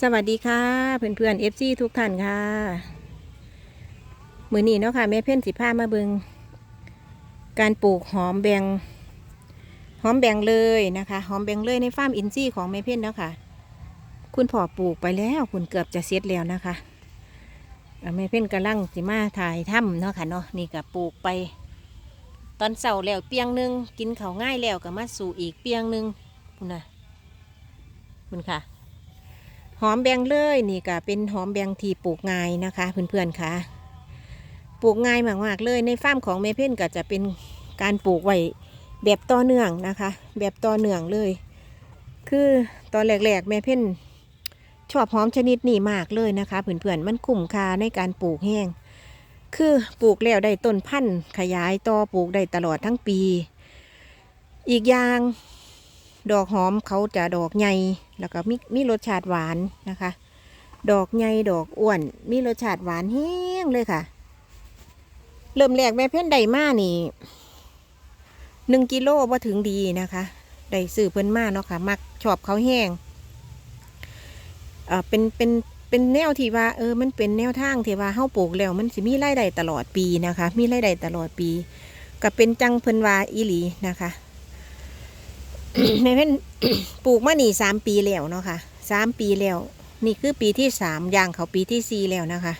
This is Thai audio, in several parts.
สวัสดีค่ะ เพื่อนเพื่อนเอฟซีทุกท่านค่ะ มือนี้เนาะค่ะแม่เพ่นสิผ้ามาเบิงการปลูกหอมแบงหอมแบงเลยนะคะ หอมแบงเลยในฟาร์มอินซี่ของแม่เพ่นเนาะค่ะ คุณพ่อปลูกไปแล้วคุณเกือบจะเสร็จแล้วนะคะแม่เพ่นกำลังสิมาถ่ายถ้ำเนาะค่ะเนาะนี่ก็ปลูกไป ตอนเสาร์แล้วเปียงหนึงกินเขาง่ายแล้วก็มาสู่อีกเปียงหนึงคุณนะคุณค่ะ หอมแบงเลยนี่ก็เป็นหอมแบงที่ปลูกง่ายนะคะเพื่อนๆค่ะปลูกง่ายมากๆเลยในฟาร์มของเมเพ่นก็จะเป็นการปลูกไว้แบบต่อเนื่องนะคะ แบบต่อเนื่องเลย คือตอนแรกๆแม่เพ่นชอบหอมชนิดนี้มากเลยนะคะเพื่อนๆมันคุ้มค่าในการปลูกแห้งคือปลูกแล้วได้ต้นพันธุ์ขยายต่อปลูกได้ตลอดทั้งปี อีกอย่าง ดอกหอมเขาจะดอกใหญ่แล้วก็มีมีรสชาติหวานนะคะ ดอกใหญ่ดอกอ้วน มีรสชาติหวานแห้งเลยค่ะ เริ่มแรกแม่เพ่นไดมานี่หนึ่งกิโลว่าถึงดีนะคะได้ซื้อเพิ่นมาเนาะค่ะ มักชอบเขาแห้งเอ่อเป็นเป็นเป็นแนวที่ว่าเออมันเป็นแนวทางที่ว่าเฮาปลูกแล้วมันสิมีรายได้ตลอดปีนะคะ มีรายได้ตลอดปี ก็เป็นจังเพิ่นว่าอีหลีนะคะ แม่เพ่นปลูกมานี่สามปีแล้วเนาะค่ะสามปีแล้ว นี่คือปีที่สามย่างเขาปีที่สี่แล้วนะคะ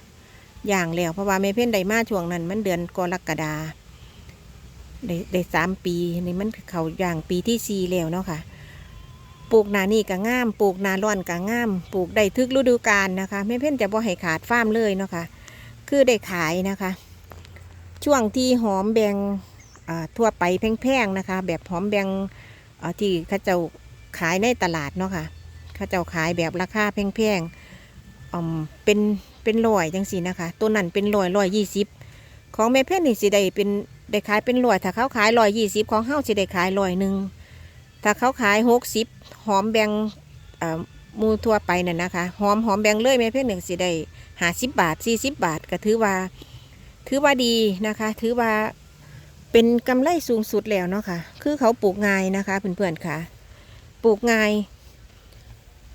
ย่างแล้วเพราะว่าแม่เพ่นได้มาช่วงนั้น มันเดือนกรกฎาได้ได้สามปีนี่มันเขาย่างปีที่สี่แล้วเนาะค่ะปลูกนานี่ก็ง่ามปลูกนาร้อนก็ง่ามปลูกได้ทึกฤดูกาลนะคะแม่เพ่นจะบ่ให้ขาดฟาร์มเลยเนาะค่ะคือได้ขายนะคะ ช่วงที่หอมแบงทั่วไปแพงๆนะคะ แบบหอมแบง เอ่อที่เข้าเจ้าขายในตลาดเนาะค่ะเข้าเจ้าขายแบบราคาแพงๆอมเป็นเป็นร้อยจังสีนะคะ ตัวนั้นเป็นร้อยร้อยยี่สิบของแม่เพ่นนี่สิได้เป็นได้ขายเป็นร้อยถ้าเขาขายร้อยยี่สิบของเฮาสิได้ขายร้อยหนึ่งถ้าเขาขายหกสิบหอมแบงมูทั่วไปน่ะนะคะหอมหอมแบงเลยแม่เพ่นหนึ่งสิได้หาสิบบาทสี่สิบบาทก็ถือว่า ถือว่าดีนะคะ ถือว่า เป็นกำไรสูงสุดแล้วเนาะค่ะ คือเขาปลูกง่ายนะคะเพื่อนๆค่ะ ปลูกง่าย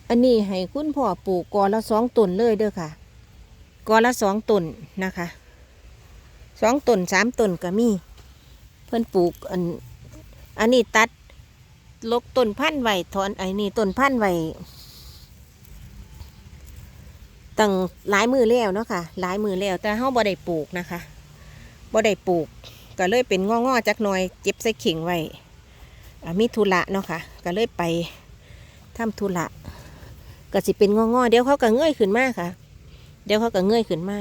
อันนี้ให้คุณพ่อปลูกกอละสองต้นเลยเด้อค่ะ กอละสองต้นนะคะสองต้นสามต้นก็มี เพื่อนปลูกอัน อันนี้ตัดลกต้นพันธุ์ไว้ถอนไอ้นี่ต้นพันธุ์ไว้ตั้งหลายมือแล้วเนาะค่ะ หลายมือแล้วแต่เฮาบ่ได้ปลูกนะคะบ่ได้ปลูก ก็เลยเป็นงอๆจักหน่อยเจ็บใส่เข่งไว้มีธุระเนาะค่ะ ก็เลยไปทำธุระก็สิเป็นงอๆเดี๋ยวเขาก็เงยขึ้นมาค่ะ เดี๋ยวเขาก็เงยขึ้นมา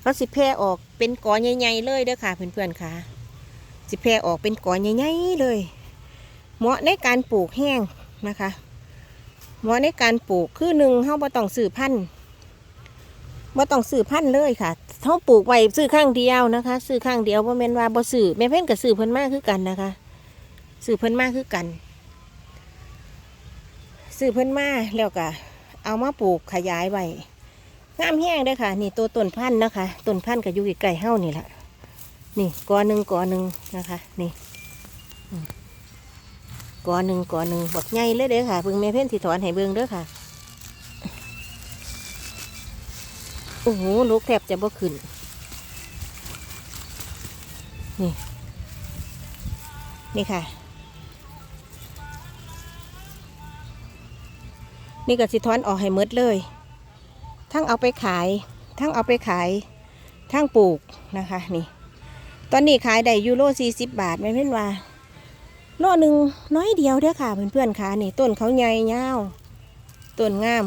เขาสิแพร่ออกเป็นกอใหญ่ๆเลยเด้อค่ะเพื่อนๆค่ะ สิแพร่ออกเป็นกอใหญ่ๆเลย เหมาะในการปลูกแห้งนะคะ เหมาะในการปลูกคือหนึ่งเขาบ่ต้องซื้อพันธุ์บ่ต้องซื้อพันธุ์เลยค่ะ เขาปลูกไว้ซื้อข้างเดียวนะคะ ซื้อข้างเดียวบ่แม่นว่าบ่ซื้อแม่เพ่นกับซื้อเพิ่นมากคือกันนะคะซื้อเพิ่นมากคือกันซื้อเพิ่นมาแล้วก็เอามาปลูกขยายไว้งามแห้งเด้ค่ะ นี่ตัวต้นพันธุ์นะคะต้นพันธุ์ก็อยู่ใกล้ๆเฮานี่แหละนี่กอหนึ่งกอหนึ่งนะคะ นี่กอหนึ่งกอหนึ่งบักใหญ่เลยเด้อค่ะเบิ่งแม่เพ่นสิถอนให้เบิ่งเด้อค่ะ โอ้โหลูกแทบจะบ่ขึ้น นี่ นี่ค่ะ นี่ก็สิท้อนออกให้หมดเลย ทั้งเอาไปขาย ทั้งเอาไปขาย ทั้งปลูกนะคะ นี่ ตอนนี้ขายได้ยูโรสี่สิบบาทไม่เพ่นว่าโลหนึ่งน้อยเดียวเด้อค่ะเพื่อนๆค่ะนี่ต้นเขาใหญ่ยาวต้นงาม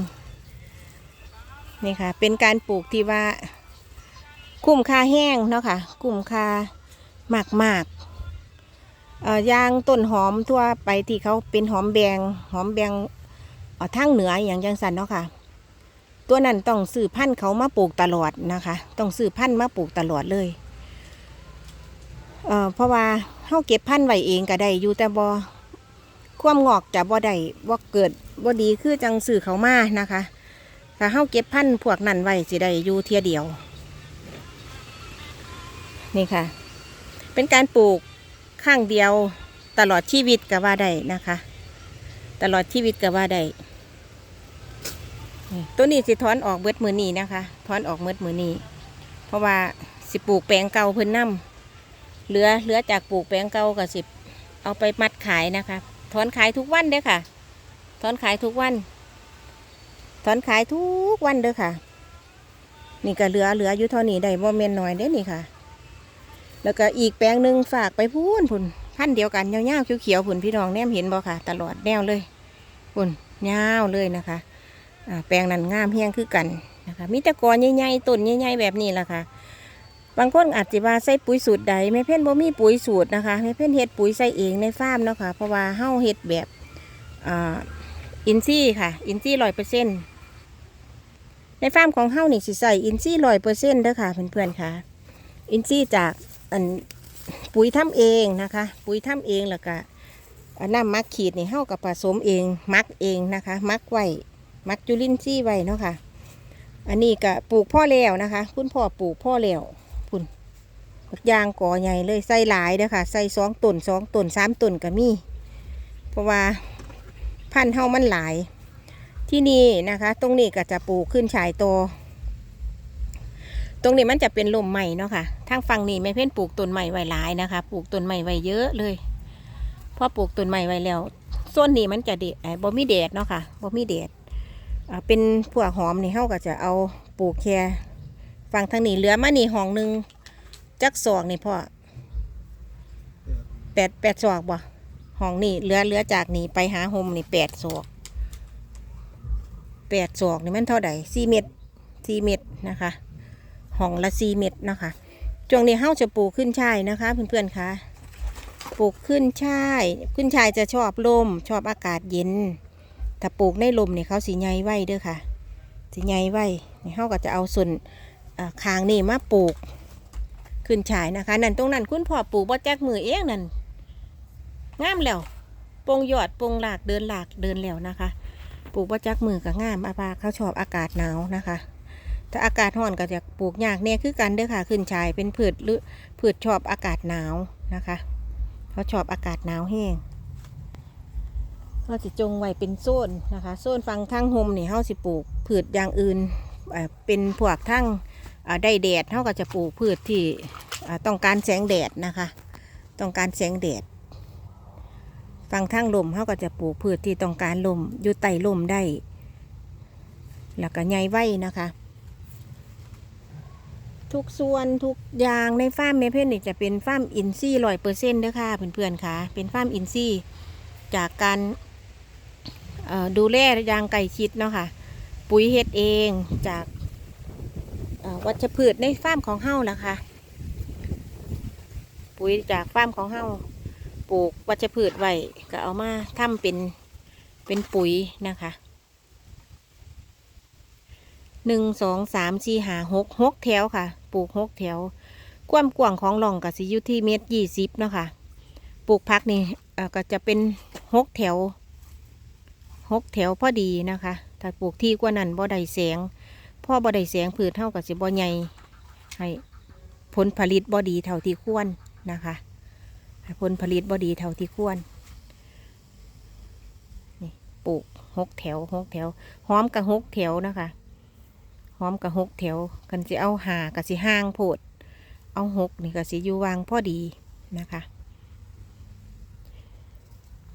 นี่ค่ะ เป็นการปลูกที่ว่า คุ้มค่าแห้งเนาะค่ะคุ้มค่ามากมากๆยางต้นหอมทั่วไปที่เขาเป็นหอมแบงหอมแบงเอ่อทางเหนืออย่างจังสันเนาะค่ะ ตัวนั้นต้องซื้อพันธุ์เขามาปลูกตลอดนะคะ ต้องซื้อพันธุ์มาปลูกตลอดเลยเเพราะว่าเขาเก็บพันธุ์ไว้เองก็ได้อยู่แต่บอความงอกจะบ่ได้บ่เกิดบ่ดีคือจังซื้อเขามานะคะ ถ้าเฮาเก็บพันธุ์พวกนั้นไว้สิได้อยู่เทียเดียว นี่ค่ะ เป็นการปลูกข้างเดียวตลอดชีวิตก็ว่าได้นะคะ ตลอดชีวิตก็ว่าได้ตัวนี้สิถอนออกเบิดมือนี้นะคะถอนออกเบิดมือนี้เพราะว่าสิปลูกแปลงเก่าเพิ่นนํเหลือเหลือจากปลูกแปลงเก่ากับสิเอาไปมัดขายนะคะถอนขายทุกวันเด้อค่ะถอนขายทุกวัน ถอนขายทุกวันเด้อค่ะ นี่ก็เหลือเหลืออยู่เท่านี้ได้บ่แม่นน้อยเด้นี่ค่ะ แล้วก็อีกแปลงหนึ่งฝากไปพูนพุ่นพันเดียวกันยาวๆเขียวๆพุ่นพี่น้องแนมเห็นบ่ค่ะ ตลอดแนวเลยพุ่นยาวเลยนะคะแปลงนั้นงามเฮียงคือกันนะคะมีต่กอใหญ่ๆต้นใหญ่ๆแบบนี้แหละค่ะ บางคนอาจจะว่าใส่ปุ๋ยสูตรใดแม่เพ่นบ่มีปุ๋ยสูตรนะคะแม่เพ่นเฮ็ดปุ๋ยใส่เองในฟาร์มเนาะค่ะเพราะว่าเฮาเฮ็ดแบบอ,อินซี่ค่ะ อินซี่ร้อยเปอร์เซ็นต์ใน ฟาร์มของเฮานี่สิใส่อินซี่ร้อยเปอร์เซ็นต์เด้อค่ะเพื่อนๆค่ะ อินซี่จากอันปุ๋ยทำเองนะคะ ปุ๋ยทำเองแล้วก็น้ำมักขีดนี่เฮากับผสมเอง มักเองนะคะ มักไว้มักจุลินทรีย์ไว้เนาะค่ะ อันนี้ก็ปลูกพ่อแล้วนะคะ คุณพ่อปลูกพ่อแล้วพุ่นบักยางก่อใหญ่เลยใส่หลายเด้อค่ะ ใส่สองต้นสองต้นสามต้นก็มี เพราะว่าพันธุ์เฮามันหลาย ที่นี่นะคะ ตรงนี้ก็จะปลูกขึ้นชายโต ตรงนี้มันจะเป็นลมใหม่เนาะค่ะทางฝั่งนี้แม่เพ่นปลูกต้นใหม่ไว้หลายนะคะ ปลูกต้นใหม่ไว้เยอะเลยพอปลูกต้นใหม่ไว้แล้วส่วนนี้มันจะเดดเอ่อบ่มีแดดเนาะค่ะบ่มีแดดเป็นพวกหอมนี่เฮาก็จะเอาปลูกแค่ฝั่งทางนี้เหลือมานี่ห้องหนึ่งจักศอกนี่พ่อแปดแปดศอกบ่ห้องนี่เหลือเหลือจากนี่ไปหาโฮมนี่แปดศอก แปดศอกนี่มันเท่าใดสี่เม็ดสี่เม็ดนะคะห้องละสี่เม็ดนะคะช่วงนี้เฮ้าจะปลูกขึ้นช่ายนะคะเพื่อนๆคะปลูกขึ้นช่ายขึ้นช่ายจะชอบลมชอบอากาศเย็น ถ้าปลูกในลมเนี่ยเขาสีใหญ่ไว้เด้อค่ะสีใหญ่ไว้นี่เฮาก็จะเอาส่วนคางนี่มาปลูกขึ้นช่ายนะคะ นั่นตรงนั้นคุณพ่อปลูกบ่แจกมือเองนั่นงามแล้วปงยอดปงหลากเดินหลากเดินแล้วนะคะ ปลูกบ่าจักมือก็งามอาบาเขาชอบอากาศหนาวนะคะ ถ้าอากาศร้อนก็จะปลูกยากแน่คือกันเด้อค่ะ ขึ้นชายเป็นพืชหรือพืชชอบอากาศหนาวนะคะเขาชอบอากาศหนาวแห้งเราจะจงไว้เป็นโซนนะคะโซนฟังทั้งโฮมนี่เขาสิปลูกพืชอย่างอื่นเป็นพวกทั้งได้แดดเขาก็จะปลูกพืชที่ต้องการแสงแดดนะคะ ต้องการแสงแดด ฟังทั้งลมเขาก็จะปลูกพืชที่ต้องการลมอยู่ใต้ลมได้ แล้วก็ใหญ่ไว้นะคะ ทุกส่วนทุกอย่างในฟาร์มเมเพนนี่จะเป็นฟาร์มอินซี่ร้อยเปอร์เซ็นต์ด้อค่ะเพื่อนๆค่ะ เป็นฟาร์มอินซี่จากการดูแลยางไก่ชิดเนาะค่ะ ปุ๋ยเฮ็ดเองจากวัชพืชในฟาร์มของเฮ้าล่ะคะ ปุ๋ยจากฟาร์มของเฮ้า ลูกวัชพืชไว้ก็เอามาทำเป็นเป็นปุ๋ยนะคะหนึ่งสองสามสี่หาหกหกแถวค่ะ ปลูกหกแถว ความกว้างของหล่องก็สิยู่ที่เมตรยี่สิบเนาะค่ะ ปลูกพักนี่ก็จะเป็นหกแถวหกแถวพอดีนะคะ ถ้าปลูกที่กว่านั้นบ่ได้แสงพ่อบ่ได้แสงพืชเท่ากับสิบ่ใหญ่ให้ผลผลิตบ่ดีเท่าที่ควรนะคะ ผลผลิตบ่ดีเท่าที่ควรนี่ปลูกหกแถวหกแถวหอมกับหกแถวนะคะหอมกับหกแถวกันสิเอาหากับสิห้างโพด เอาหกนี่กับสิอยู่วางพอดีนะคะ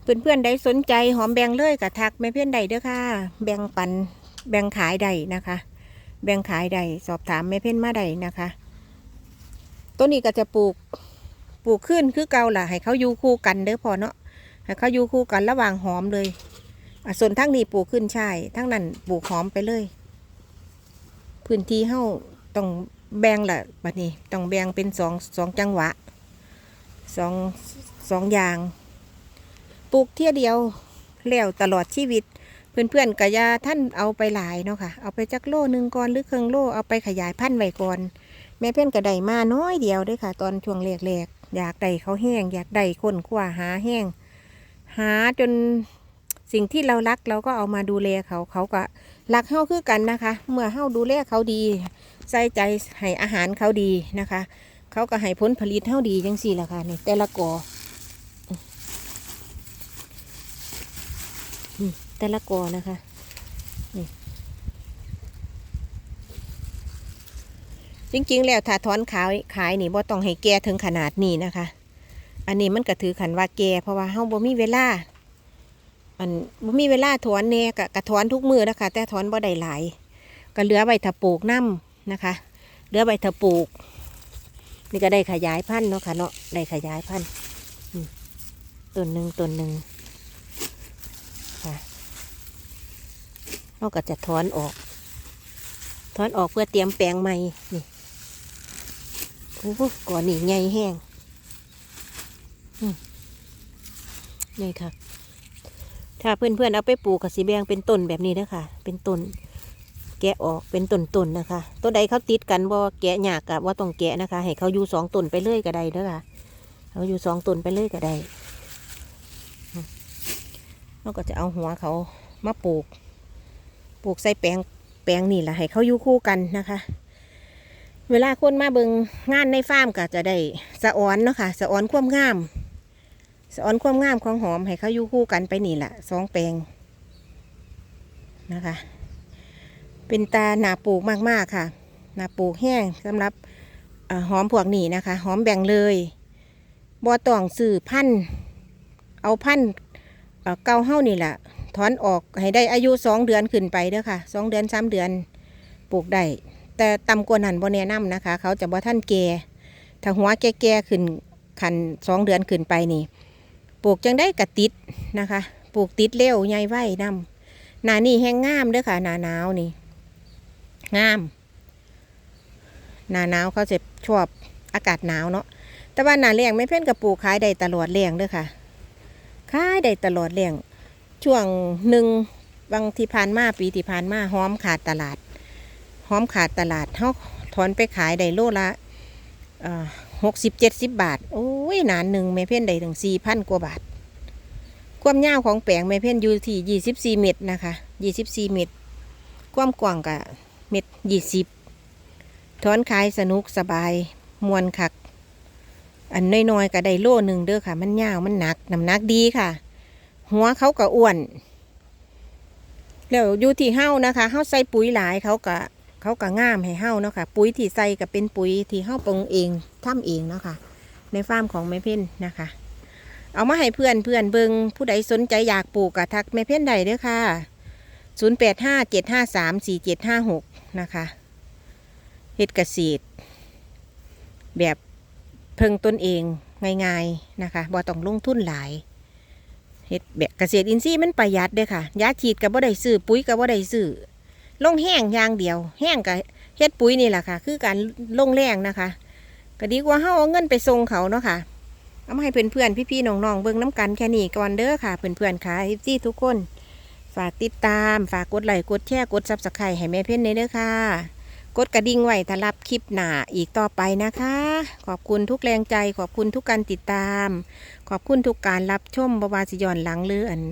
เพื่อนเพื่อนๆใดสนใจหอมแบ่งเลยกับทักแม่เพื่อนใดเด้อค่ะ แบ่งปันแบ่งขายใดนะคะ แบ่งขายใดสอบถามแม่เพื่อนมาใดนะคะ ต้นนี้ก็จะปลูก ปลูกขึ้นคือเก่าล่ะให้เขาอยู่คู่กันเด้อพอเนาะให้เขาอยู่คู่กันระหว่างหอมเลยส่วนทั้งนี้ปลูกขึ้นใช่ทั้งนั้นปลูกหอมไปเลย พื้นที่เฮาต้องแบ่งละบัดนี้ต้องแบ่งเป็นสองสองจังหวะสองสองอย่าง ปลูกเที่ยเดียวแล้วตลอดชีวิต เพื่อนๆกะยาท่านเอาไปหลายเนาะค่ะ เอาไปจักโลหนึ่งก่อนหรือเครื่องโลเอาไปขยายพันธุ์ไว้ก่อน แม่เพื่อนกะได้มาน้อยเดียวด้วยค่ะ ตอนช่วงแรกๆ อยากได้เขาแห้ง อยากได้คนคว้าหาแห้ง หาจนสิ่งที่เรารักเราก็เอามาดูแลเขาเขาก็รักเฮาคือกันนะคะ เมื่อเฮาดูแลเขาดี ใส่ใจให้อาหารเขาดีนะคะ เขาก็ให้ผลผลิตเฮาดีจังสี่หละค่ะนี่แต่ละกออืมแต่ละกอนะคะ จริง ๆ แล้วถ้าถอนขายขายนี่บ่ต้องให้แก่ถึงขนาดนี้นะคะ อันนี้มันก็ถือขันว่าแก่เพราะว่าเฮาบ่มีเวลาอันบ่มีเวลาถอนแน่ก็กะถอนทุกมือนะคะ แต่ถอนบ่ได้หลายก็เหลือใบถะปลูกน้ำนะคะเหลือใบถะปลูก นี่ก็ได้ขยายพันธุ์เนาะค่ะเนาะได้ขยายพันธุ์ต้นหนึ่งต้นหนึ่งค่ะเราก็จะถอนออก ถอนออกเพื่อเตรียมแปลงใหม่นี่ โอ้ก่อนนี่ใหญ่แห้งนี่ค่ะถ้าเพื่อนๆเอาไปปลูกกับสีแบงเป็นต้นแบบนี้นะคะเป็นต้นแกะออกเป็นต้นๆนะคะต้นใดเขาติดกันบ่แกะหยากกะว่าต้องแกะนะคะ ให้เขาอยู่สองต้นไปเรื่อยก็ได้เด้อค่ะเขาอยู่สองต้นไปเรื่อยก็ได้เราก็จะเอาหัวเขามาปลูก ปลูกใส่แปลงแปลงนี่แหละให้เขาอยู่คู่กันนะคะ เวลาคนมาเบิงงานในฟาร์มก็จะได้สะออนเนาะค่ะสะออนความงามสะออนความงามของหอมให้เขาอยู่คู่กันไปนี่แหละสองแปลงนะคะ เป็นตาหนาปลูกมากๆค่ะ หนาปลูกแห้งสำหรับอหอมพวกนี้นะคะ หอมแบ่งเลยบ่ต้องซื้อพันเอาพันเกาเฮ้านี่แหละถอนออกให้ได้อายุสองเดือนขึ้นไปเด้อค่ะสองเดือนสามเดือนปลูกได้ แต่ต่ำกว่านั้นบ่แนะนำนะคะ เขาจะบ่ท่านแก่ถ้าหัวแก่ๆขึ้นขันสองเดือนขึ้นไปนี่ ปลูกจังได้กระติดนะคะ ปลูกติดเร็วใหญ่ไว้นำหนานี่แห้งงามเด้อค่ะ หนาหนาวนี่ งาม หนาหนาวเขาจะชอบอากาศหนาวเนาะแต่ว่าหนาแรงไม่เพ่นกับปลูกขายได้ตลอดแรงเด้อค่ะขายได้ตลอดแรงช่วงหนึ่งบางที่ผ่านมาปีที่ผ่านมาหอมขาดตลาด หอมขาดตลาดเขาถอนไปขายได้โลละหกสิบเจ็ดสิบบาท โอ้ยหนานหนึ่งไม่เพ่นได้ถึงสี่พันกว่าบาท ความยาวของแปลงไม่เพ่นอยู่ที่ยี่สิบสี่เมตรนะคะยี่สิบสี่เมตร ความกว้างกะเม็ดยี่สิบถอนขายสนุกสบายมวนคัก อันน้อยๆก็ได้โลหนึ่งเด้อค่ะ มันยาวมันหนักน้ำหนักดีค่ะ หัวเขาก็อ้วนแล้วอยู่ที่เฮ้านะคะเฮ้าใส่ปุ๋ยหลายเขาก็ เขาก็ง่ามให้เฮ้าเนาะค่ะ ปุ๋ยที่ใส่ก็เป็นปุ๋ยที่เฮ้าปรุงเองทำเองเนาะค่ะ ในฟาร์มของแม่เพ่นนะคะ เอามาให้เพื่อนเพื่อนเบิงผู้ใดสนใจอยากปลูกกะทักแม่เพ่นใดเด้อค่ะ 0 8 5 7 5 3 4 7 5 6 นะคะเฮ็ดเกษตร แบบเพิ่งตนเองง่ายๆนะคะบ่ต้องลงทุนหลายเฮ็ดแบบเกษตรอินทรีย์มันประหยัดเด้อค่ะยาฉีดกับบ่ได้ซื้อปุ๋ยกับบ่ได้ซื้อ ลงแห้งอย่างเดียว แห้งกับเฮ็ดปุ๋ยนี่แหละค่ะ คือการลงแรงนะคะ ก็ดีกว่าเฮาเอาเงินไปส่งเขาเนาะค่ะ เอามาให้เพื่อนๆพี่ๆน้องๆเบิ่งน้ำกันแค่นี้ก่อนเด้อค่ะเพื่อนๆค่ะที่ทุกคน ฝากติดตาม ฝากกดไลค์กดแชร์กดซับสไครต์ให้แม่เพ่นเด้อค่ะ กดกระดิ่งไว้ถ้ารับคลิปหน้าอีกต่อไปนะคะ ขอบคุณทุกแรงใจ ขอบคุณทุกการติดตาม ขอบคุณทุกการรับชมบวาสิยอนหลังหรืออัน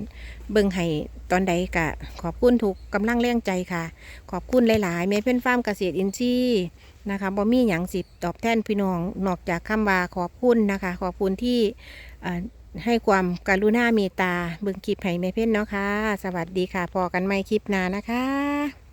เบิ่งให้ตอนใดกะ ขอบคุณทุกกำลังแรงใจค่ะ ขอบคุณหลายๆแม่เพ่นฟาร์มเกษตรอินทรีย์นะคะบ่มีหยังสิตอบแทนพี่น้องนอกจากคำว่าขอบคุณนะคะ ขอบคุณที่ให้ความการุณาเมตตาเบิ่งคลิปให้แม่เพ่นเนาะค่ะสวัสดีค่ะพอกันใหม่คลิปหน้านะคะ